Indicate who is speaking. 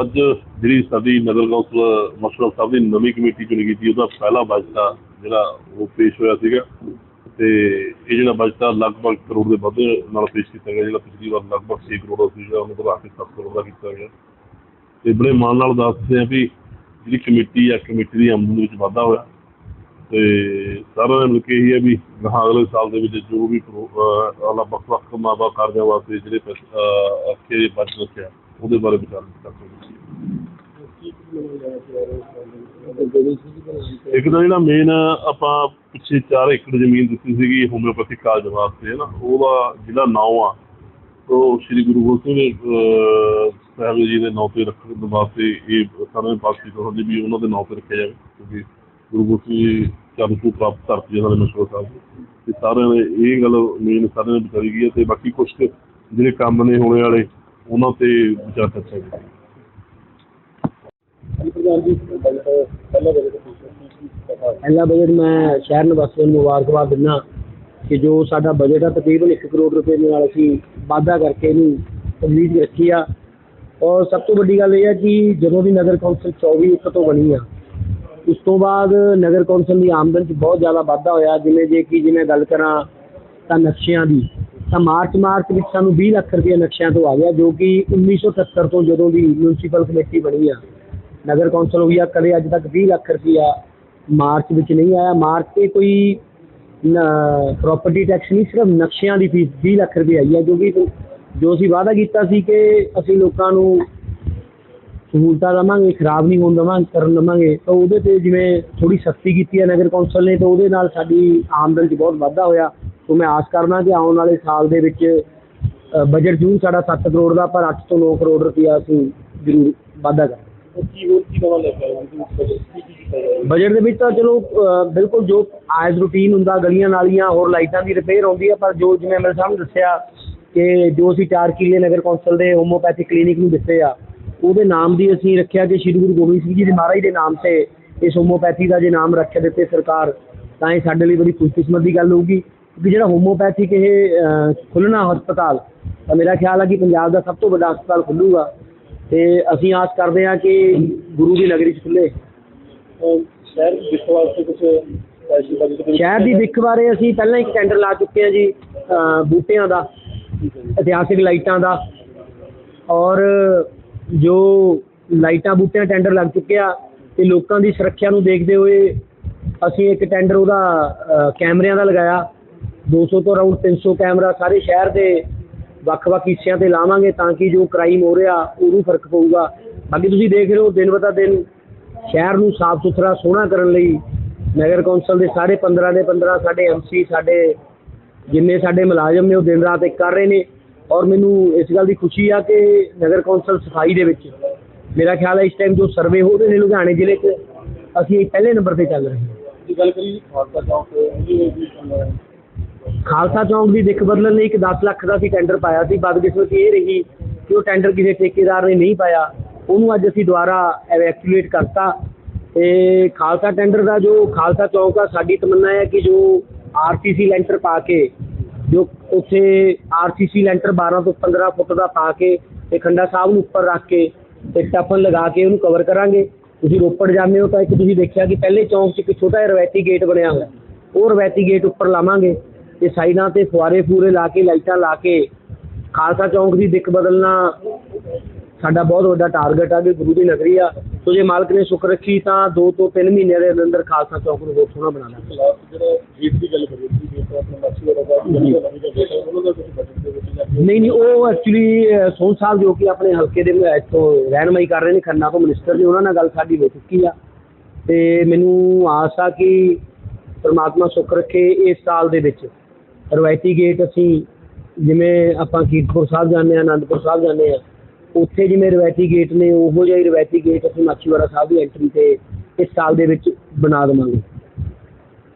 Speaker 1: ਅੱਜ ਜਿਹੜੀ ਸਾਡੀ ਨਗਰ ਕੌਂਸਲ, ਮਸ਼ਰਫ ਸਾਹਿਬ ਦੀ ਨਵੀਂ ਕਮੇਟੀ ਚੁਣੀ ਗਈ ਸੀ, ਉਹਦਾ ਪਹਿਲਾ ਬਜਟ ਆ ਜਿਹੜਾ ਉਹ ਪੇਸ਼ ਹੋਇਆ ਸੀਗਾ। ਤੇ ਇਹ ਜਿਹੜਾ ਬਜਟ ਆ, ਲਗਭਗ ਕਰੋੜ ਦੇ ਵਾਧੇ ਨਾਲ ਪੇਸ਼ ਕੀਤਾ ਗਿਆ, ਜਿਹੜਾ ਪਿਛਲੀ ਵਾਰ ਲਗਭਗ 6 ਕਰੋੜ ਦਾ ਸੀ, ਜਿਹੜਾ ਉਹਨੂੰ ਵਧਾ ਕੇ 7 ਕਰੋੜ ਦਾ ਕੀਤਾ ਗਿਆ। ਤੇ ਬੜੇ ਮਾਣ ਨਾਲ ਦੱਸਦੇ ਆ ਵੀ ਜਿਹੜੀ ਕਮੇਟੀ ਆ, ਕਮੇਟੀ ਦੀ ਆਮਦਨ ਵਿੱਚ ਵਾਧਾ ਹੋਇਆ। ਤੇ ਸਾਰਿਆਂ ਨੇ ਮਿਲ ਕੇ ਇਹੀ ਹੈ ਵੀ ਗਾਹਾਂ ਅਗਲੇ ਸਾਲ ਦੇ ਵਿੱਚ ਜੋ ਵੀ ਆਲਾ ਵੱਖ ਵੱਖ ਮਾਵਾ ਕਾਰਜਾਂ ਵਾਸਤੇ ਜਿਹੜੇ ਪੈਸੇ ਅਹ, ਰੱਖਿਆ ਉਹਦੇ ਬਾਰੇ ਵਿਚਾਰ ਕਰ ਸਕਦੇ ਇੱਕ ਤਾਂ ਜਿਹੜਾ ਮੇਨ ਆਪਾਂ ਪਿੱਛੇ 4 ਏਕੜ ਜ਼ਮੀਨ ਦਿੱਤੀ ਸੀਗੀ ਹੋਮਿਓਪੈਥਿਕ ਕਾਲਜ ਵਾਸਤੇ ਹੈ ਨਾ ਉਹਦਾ ਜਿਹੜਾ ਨਾਮ ਆ ਉਹ ਸ੍ਰੀ ਗੁਰੂ ਗੋਬਿੰਦ ਸਿੰਘ ਸਾਹਿਬ ਜੀ ਦੇ ਨਾਂ ਤੇ ਰੱਖਣ ਵਾਸਤੇ ਇਹ ਸਾਰਿਆਂ ਨੇ ਪਾਸ ਕੀਤਾ ਹੁੰਦੀ ਵੀ ਉਹਨਾਂ ਦੇ ਨਾਂ ਤੇ ਰੱਖਿਆ ਜਾਵੇ ਕਿਉਂਕਿ ਗੁਰੂ ਗੋਬਿੰਦ ਸਿੰਘ ਜੀ ਚਰਨ ਤੋਂ ਪ੍ਰਾਪਤ ਧਰਤੀ ਜਿਹਨਾਂ ਦੇ ਮਸ਼ਹੂਰ ਸਾਹਿਬ ਤੇ ਸਾਰਿਆਂ ਨੇ ਇਹ ਗੱਲ ਮੇਨ ਸਾਰਿਆਂ ਨੇ ਵਿਚਾਰੀ ਗਈ ਹੈ ਤੇ ਬਾਕੀ ਕੁਝ ਜਿਹੜੇ ਕੰਮ ਨੇ ਹੋਣੇ ਵਾਲੇ ਉਹਨਾਂ ਤੇ ਵਿਚਾਰ ਚਰਚਾ ਕੀਤੀ।
Speaker 2: ਪਹਿਲਾ ਬਜਟ ਮੈਂ ਸ਼ਹਿਰ ਨਿਵਾਸੀਆਂ ਨੂੰ ਮੁਬਾਰਕਬਾਦ ਦਿੰਦਾ ਕਿ ਜੋ ਸਾਡਾ ਬਜਟ ਆ ਤਕਰੀਬਨ 1 ਕਰੋੜ ਰੁਪਏ ਦੇ ਨਾਲ ਅਸੀਂ ਵਾਅਦਾ ਕਰਕੇ ਇਹਨੂੰ ਕੰਪਲੀਟ ਰੱਖੀ ਆ। ਔਰ ਸਭ ਤੋਂ ਵੱਡੀ ਗੱਲ ਇਹ ਹੈ ਕਿ ਜਦੋਂ ਦੀ ਨਗਰ ਕੌਂਸਲ 24 ਇੱਕ ਤੋਂ ਬਣੀ ਆ ਉਸ ਤੋਂ ਬਾਅਦ ਨਗਰ ਕੌਂਸਲ ਦੀ ਆਮਦਨ 'ਚ ਬਹੁਤ ਜ਼ਿਆਦਾ ਵਾਧਾ ਹੋਇਆ, ਜਿਵੇਂ ਜੇ ਕਿ ਜਿਵੇਂ ਗੱਲ ਕਰਾਂ ਤਾਂ ਨਕਸ਼ਿਆਂ ਦੀ, ਤਾਂ ਮਾਰਚ ਮਾਰਚ ਵਿੱਚ ਸਾਨੂੰ 20 ਲੱਖ ਰੁਪਏ ਨਕਸ਼ਿਆਂ ਤੋਂ ਆ ਗਿਆ, ਜੋ ਕਿ 1978 ਤੋਂ ਜਦੋਂ ਦੀ ਮਿਊਨਿਸਪਲ ਕਮੇਟੀ ਬਣੀ ਆ। ਨਗਰ ਕੌਂਸਲ ਹੋਈ ਆ, ਕਦੇ ਅੱਜ ਤੱਕ 20 ਲੱਖ ਰੁਪਇਆ ਮਾਰਚ ਵਿੱਚ ਨਹੀਂ ਆਇਆ, ਮਾਰਚ ਤੇ ਕੋਈ ਪ੍ਰਾਪਰਟੀ ਟੈਕਸ ਨਹੀਂ, ਸਿਰਫ ਨਕਸ਼ਿਆਂ ਦੀ ਫੀਸ 20 ਲੱਖ ਰੁਪਏ ਆਈ ਆ, ਜੋ ਕਿ ਜੋ ਅਸੀਂ ਵਾਅਦਾ ਕੀਤਾ ਸੀ ਕਿ ਅਸੀਂ ਲੋਕਾਂ ਨੂੰ ਸਹੂਲਤਾਂ ਦੇਵਾਂਗੇ ਖਰਾਬ ਨਹੀਂ ਹੋਣ ਦੇਵਾਂਗੇ ਕਰਨ ਦੇਵਾਂਗੇ। ਤਾਂ ਉਹਦੇ ਤੇ ਜਿਵੇਂ ਥੋੜੀ ਸਖਤੀ ਕੀਤੀ ਹੈ ਨਗਰ ਕੌਂਸਲ ਨੇ ਤਾਂ ਉਹਦੇ ਨਾਲ ਸਾਡੀ ਆਮਦਨ 'ਚ ਬਹੁਤ ਵਾਧਾ ਹੋਇਆ। ਸੋ ਮੈਂ ਆਸ ਕਰਦਾ ਕਿ ਆਉਣ ਵਾਲੇ ਸਾਲ ਦੇ ਵਿੱਚ ਬਜਟ ਜ਼ਰੂਰ ਸਾਡਾ 7 ਕਰੋੜ ਦਾ ਪਰ 8 ਤੋਂ 9 ਕਰੋੜ ਰੁਪਇਆ ਅਸੀਂ ਜ਼ਰੂਰ ਵਾਧਾ ਕਰਾਂਗੇ। ਬਜਟ ਦੇ ਵਿੱਚ ਤਾਂ ਚਲੋ ਬਿਲਕੁਲ ਜੋ ਆਇਜ਼ ਰੂਟੀਨ ਹੁੰਦਾ ਗਲੀਆਂ ਨਾਲੀਆਂ ਹੋਰ ਲਾਈਟਾਂ ਦੀ ਰਿਪੇਅਰ ਆਉਂਦੀ ਹੈ ਪਰ ਜੋ ਜਿਵੇਂ ਸਾਹਿਬ ਨੇ ਦੱਸਿਆ ਕਿ ਜੋ ਅਸੀਂ 4 ਕਿੱਲੇ ਨਗਰ ਕੌਂਸਲ ਦੇ ਹੋਮੋਪੈਥਿਕ ਕਲੀਨਿਕ ਨੂੰ ਦਿੱਤੇ ਆ ਉਹਦੇ ਨਾਮ ਦੀ ਅਸੀਂ ਰੱਖਿਆ ਕਿ ਸ਼੍ਰੀ ਗੁਰੂ ਗੋਬਿੰਦ ਸਿੰਘ ਜੀ ਦੇ ਮਹਾਰਾਜ ਦੇ ਨਾਮ ਤੇ ਇਸ ਹੋਮੋਪੈਥੀ ਦਾ ਜੇ ਨਾਮ ਰੱਖ ਦਿੱਤੇ ਸਰਕਾਰ ਤਾਂ ਇਹ ਸਾਡੇ ਲਈ ਬੜੀ ਖੁਸ਼ਕਿਸਮਤ ਦੀ ਗੱਲ ਹੋਊਗੀ। ਕਿਉਂਕਿ ਜਿਹੜਾ ਹੋਮੋਪੈਥਿਕ ਇਹ ਅ, ਖੁੱਲ੍ਹਣਾ ਹਸਪਤਾਲ ਤਾਂ ਮੇਰਾ ਖਿਆਲ ਹੈ ਕਿ ਪੰਜਾਬ ਦਾ ਸਭ ਤੋਂ ਵੱਡਾ ਹਸਪਤਾਲ ਖੁੱਲੂਗਾ ਤੇ ਅਸੀਂ ਆਸ ਕਰਦੇ ਹਾਂ ਕਿ ਗੁਰੂ ਦੀ ਨਗਰੀ 'ਚ ਖੁੱਲੇ
Speaker 3: ਸ਼ਹਿਰ ਵਾਸਤੇ ਕੁਝ ਦੇ
Speaker 2: ਸ਼ਹਿਰ ਦੀ ਦਿੱਖ ਬਾਰੇ ਅਸੀਂ ਪਹਿਲਾਂ ਇੱਕ ਟੈਂਡਰ ਲਾ ਚੁੱਕੇ ਹਾਂ ਜੀ ਬੂਟਿਆਂ ਦਾ ਇਤਿਹਾਸਿਕ ਲਾਈਟਾਂ ਦਾ। ਔਰ ਜੋ ਲਾਈਟਾਂ ਬੂਟਿਆਂ ਟੈਂਡਰ ਲੱਗ ਚੁੱਕਿਆ ਤੇ ਲੋਕਾਂ ਦੀ ਸੁਰੱਖਿਆ ਨੂੰ ਦੇਖਦੇ ਹੋਏ ਅਸੀਂ ਇੱਕ ਟੈਂਡਰ ਉਹਦਾ ਕੈਮਰਿਆਂ ਦਾ ਲਗਾਇਆ। 200 ਤੋਂ ਅਰਾਊਂਡ 300 ਕੈਮਰਾ ਸਾਰੇ ਸ਼ਹਿਰ ਦੇ ਵੱਖ-ਵੱਖ ਹਿੱਸਿਆਂ ਤੇ ਲਾਵਾਂਗੇ ਤਾਂ ਕਿ ਜੋ ਕ੍ਰਾਈਮ ਹੋ ਰਿਹਾ, ਉਹਨੂੰ ਫ਼ਰਕ ਪਊਗਾ। ਬਾਕੀ ਤੁਸੀਂ ਦੇਖ ਰਹੇ ਹੋ, ਦਿਨ ਬਤਾ ਦਿਨ ਸ਼ਹਿਰ ਨੂੰ ਸਾਫ਼ ਸੁਥਰਾ, ਸੋਹਣਾ ਕਰਨ ਲਈ ਨਗਰ ਕੌਂਸਲ ਦੇ ਸਾਰੇ 15 ਦੇ 15 ਸਾਡੇ ਐਮਸੀ ਸਾਡੇ ਜਿੰਨੇ ਸਾਡੇ ਮੁਲਾਜ਼ਮ ਨੇ, ਉਹ ਦਿਨ ਰਾਤ ਇੱਕ ਕਰ ਰਹੇ ਨੇ। ਔਰ ਮੈਨੂੰ ਇਸ ਗੱਲ ਦੀ ਖੁਸ਼ੀ ਆ ਕਿ ਨਗਰ ਕੌਂਸਲ ਸਫ਼ਾਈ ਦੇ ਵਿੱਚ ਮੇਰਾ ਖਿਆਲ ਹੈ ਇਸ ਟਾਈਮ ਜੋ ਸਰਵੇ ਹੋ ਰਹੇ ਨੇ ਲੁਧਿਆਣੇ ਜ਼ਿਲ੍ਹੇ 'ਚ ਅਸੀਂ ਪਹਿਲੇ ਨੰਬਰ ਤੇ ਚੱਲ ਰਹੇ ਹਾਂ।
Speaker 3: ਦੀ ਗੱਲ ਕਰੀ ਖਾਲਸਾ ਚੌਂਕ
Speaker 2: ਖਾਲਸਾ ਦੀ ਦਿੱਖ ਬਦਲਣ ਲਈ ਇੱਕ 10 ਲੱਖ ਦਾ ਅਸੀਂ ਟੈਂਡਰ ਪਾਇਆ ਸੀ ਬਦਕਿਸਮਤੀ ਇਹ ਰਹੀ ਕਿ ਉਹ ਟੈਂਡਰ ਕਿਸੇ ਠੇਕੇਦਾਰ ਨੇ ਨਹੀਂ ਪਾਇਆ। ਉਹਨੂੰ ਅੱਜ ਅਸੀਂ ਦੁਬਾਰਾ ਐਵੈਕੂਏਟ ਕਰਤਾ। ਤੇ ਖਾਲਸਾ ਟੈਂਡਰ ਦਾ ਜੋ ਖਾਲਸਾ ਚੌਂਕ ਆ ਸਾਡੀ ਤਮੰਨਾ ਹੈ ਕਿ ਜੋ ਆਰਸੀਸੀ ਲੈਂਟਰ ਪਾ ਕੇ ਜੋ ਉੱਥੇ ਆਰਸੀਸੀ ਲੈਂਟਰ 12 ਤੋਂ 15 ਫੁੱਟ ਦਾ ਪਾ ਕੇ ਤੇ ਖੰਡਾ ਸਾਹਿਬ ਨੂੰ ਉੱਪਰ ਰੱਖ ਕੇ ਤੇ ਟੱਪਨ ਲਗਾ ਕੇ ਉਹਨੂੰ ਕਵਰ ਕਰਾਂਗੇ। ਤੁਸੀਂ ਰੋਪੜ ਜਾਂਦੇ ਹੋ ਤਾਂ ਇੱਕ ਤੁਸੀਂ ਦੇਖਿਆ ਕਿ ਪਹਿਲੇ ਚੌਂਕ 'ਚ ਇੱਕ ਛੋਟਾ ਜਿਹਾ ਰਵਾਇਤੀ ਗੇਟ ਬਣਿਆ ਹੋਇਆ। ਉਹ ਰਵਾਇਤੀ ਗੇਟ ਉੱਪਰ ਲਾਵਾਂਗੇ ਤੇ ਸਾਈਡਾਂ ਤੇ ਫੁਆਰੇ ਫੂਰੇ ਲਾ ਕੇ, ਲਾਈਟਾਂ ਲਾ ਕੇ ਖਾਲਸਾ ਚੌਂਕ ਦੀ ਦਿੱਖ ਬਦਲਣਾ ਸਾਡਾ ਬਹੁਤ ਵੱਡਾ ਟਾਰਗੇਟ ਆ ਕਿ ਗੁਰੂ ਦੀ ਨਗਰੀ ਆ। ਸੋ ਜੇ ਮਾਲਕ ਨੇ ਸੁੱਖ ਰੱਖੀ ਤਾਂ 2 ਤੋਂ 3 ਮਹੀਨਿਆਂ ਦੇ ਅੰਦਰ ਖਾਲਸਾ ਚੌਂਕ ਨੂੰ ਹੋਰ ਸੋਹਣਾ ਬਣਾ ਲਾਂਗੇ
Speaker 3: ਜਿਹੜਾ ਗੇਟ ਦੀ ਗੱਲ ਕਰੀ
Speaker 2: ਨਹੀਂ ਨਹੀਂ, ਉਹ ਐਕਚੁਅਲੀ ਸੋਨ ਸਾਹਿਬ ਜੋ ਕਿ ਆਪਣੇ ਹਲਕੇ ਦੇ ਇੱਥੋਂ ਰਹਿਨਮਾਈ ਕਰ ਰਹੇ ਨੇ, ਖੰਨਾ ਤੋਂ ਮਿਨਿਸਟਰ ਨੇ, ਉਹਨਾਂ ਨਾਲ ਗੱਲ ਸਾਡੀ ਹੋ ਚੁੱਕੀ ਆ। ਤੇ ਮੈਨੂੰ ਆਸ ਆ ਕਿ ਪਰਮਾਤਮਾ ਸੁੱਖ ਰੱਖੇ ਇਸ ਸਾਲ ਦੇ ਵਿੱਚ। ਰਵਾਇਤੀ ਗੇਟ ਅਸੀਂ ਜਿਵੇਂ ਆਪਾਂ ਕੀਰਤਪੁਰ ਸਾਹਿਬ ਜਾਂਦੇ ਆ ਆਨੰਦਪੁਰ ਸਾਹਿਬ ਜਾਂਦੇ ਆ ਉੱਥੇ ਜਿਵੇਂ ਰਵਾਇਤੀ ਗੇਟ ਨੇ, ਉਹੋ ਜਿਹਾ ਹੀ ਰਵਾਇਤੀ ਗੇਟ ਅਸੀਂ ਮਾਛੀਵਾੜਾ ਸਾਹਿਬ ਦੀ ਐਂਟਰੀ ਤੇ ਇਸ ਸਾਲ ਦੇ ਵਿੱਚ ਬਣਾ ਦੇਵਾਂਗੇ।